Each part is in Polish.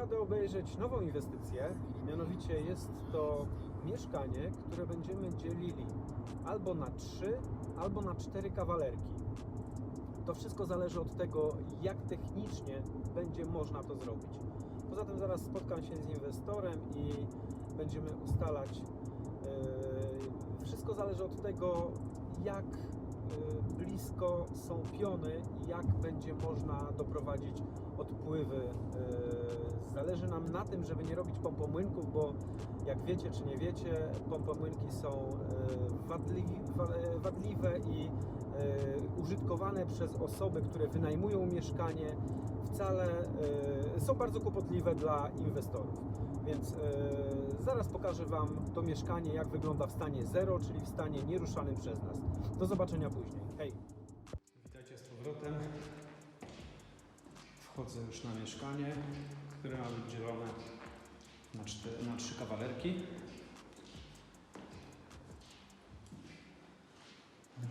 jadę obejrzeć nową inwestycję. Mianowicie jest to mieszkanie, które będziemy dzielili albo na trzy, albo na cztery kawalerki. To wszystko zależy od tego, jak technicznie będzie można to zrobić. Poza tym zaraz spotkam się z inwestorem i będziemy ustalać. yy, Wszystko zależy od tego, jak blisko są piony i jak będzie można doprowadzić odpływy. Yy, Zależy nam na tym, żeby nie robić pompomłynków, bo jak wiecie czy nie wiecie, pompomłynki są yy, wadliwe i użytkowane przez osoby, które wynajmują mieszkanie, wcale są bardzo kłopotliwe dla inwestorów. Więc yy, zaraz pokażę Wam to mieszkanie, jak wygląda w stanie zero, czyli w stanie nieruszanym przez nas. Do zobaczenia później. Hej! Witajcie z powrotem. Wchodzę już na mieszkanie, które ma być dzielone na, cztery, na trzy kawalerki.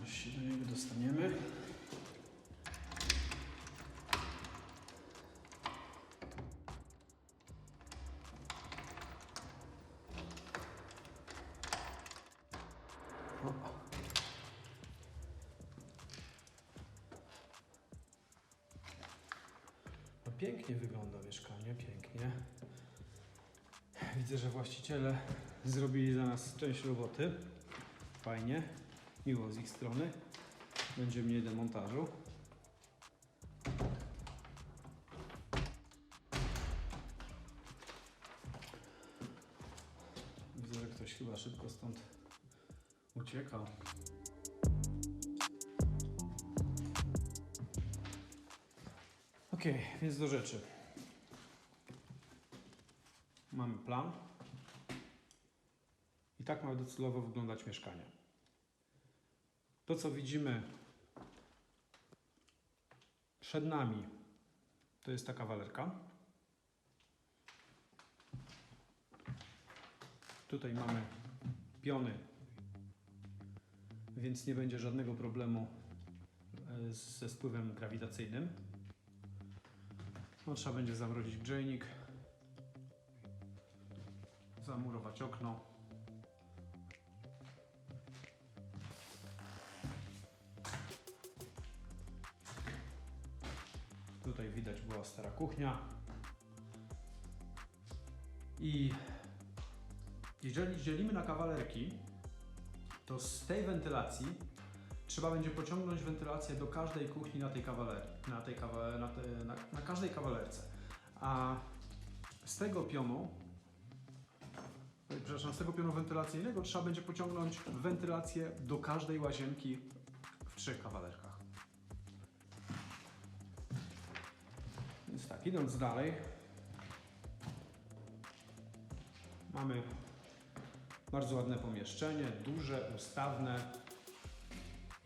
Się do niego dostaniemy. Pięknie wygląda mieszkanie, pięknie. Widzę, że właściciele zrobili za nas część roboty. Fajnie, miło z ich strony. Będzie mniej demontażu. Widzę, że ktoś chyba szybko stąd uciekał. Ok, więc do rzeczy. Mamy plan. I tak ma docelowo wyglądać mieszkanie. To, co widzimy przed nami, to jest ta kawalerka. Tutaj mamy piony, więc nie będzie żadnego problemu e, ze spływem grawitacyjnym. No, trzeba będzie zamrozić grzejnik, zamurować okno. Tutaj widać była stara kuchnia. I jeżeli dzielimy na kawalerki, to z tej wentylacji trzeba będzie pociągnąć wentylację do każdej kuchni na tej kawaler, na, tej na, te, na, na każdej kawalerce. A z tego pionu, przepraszam, z tego pionu wentylacyjnego trzeba będzie pociągnąć wentylację do każdej łazienki w trzech kawalerkach. Więc tak, idąc dalej, mamy bardzo ładne pomieszczenie, duże, ustawne.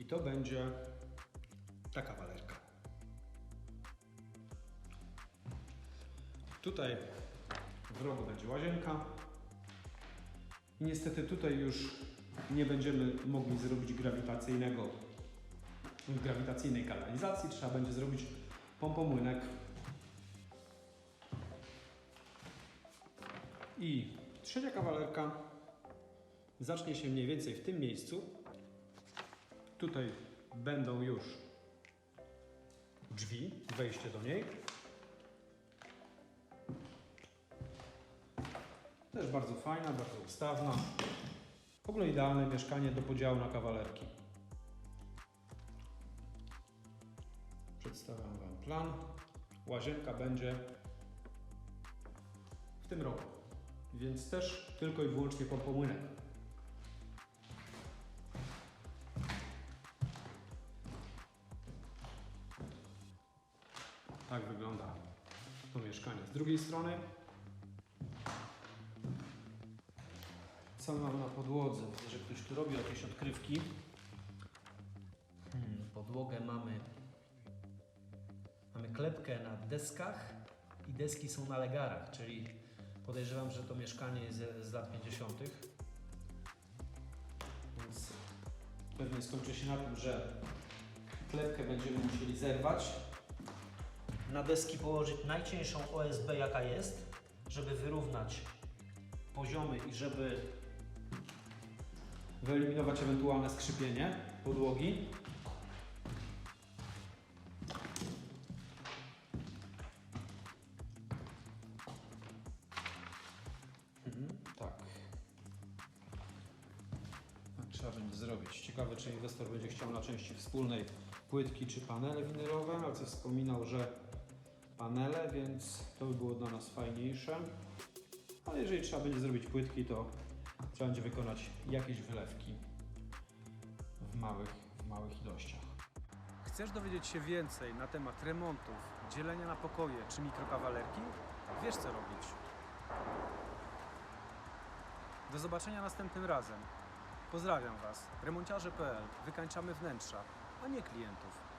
I to będzie ta kawalerka. Tutaj w rogu będzie łazienka. I niestety tutaj już nie będziemy mogli zrobić grawitacyjnego, grawitacyjnej kanalizacji. Trzeba będzie zrobić pompomłynek. I trzecia kawalerka zacznie się mniej więcej w tym miejscu. Tutaj będą już drzwi, wejście do niej. Też bardzo fajna, bardzo ustawna. W ogóle idealne mieszkanie do podziału na kawalerki. Przedstawiam Wam plan. Łazienka będzie w tym roku, więc też tylko i wyłącznie pompomłynek. Tak wygląda to mieszkanie. Z drugiej strony, co mam na podłodze? Widzę, że ktoś tu robi jakieś odkrywki. Hmm, podłogę mamy. Mamy klepkę na deskach i deski są na legarach, czyli podejrzewam, że to mieszkanie jest z, z lat 50. Więc pewnie skończy się na tym, że klepkę będziemy musieli zerwać. Na deski położyć najcieńszą OSB jaka jest żeby wyrównać poziomy i żeby wyeliminować ewentualne skrzypienie podłogi. Mhm, tak. Tak trzeba będzie zrobić. Ciekawe, czy inwestor będzie chciał na części wspólnej płytki czy panele winylowe, ale co wspominał, że panele, więc to by było dla nas fajniejsze. Ale jeżeli trzeba będzie zrobić płytki, to trzeba będzie wykonać jakieś wylewki w małych, w małych ilościach. Chcesz dowiedzieć się więcej na temat remontów, dzielenia na pokoje czy mikrokawalerki? Wiesz co robić. Do zobaczenia następnym razem. Pozdrawiam Was. Remonciarze.pl. Wykańczamy wnętrza, a nie klientów.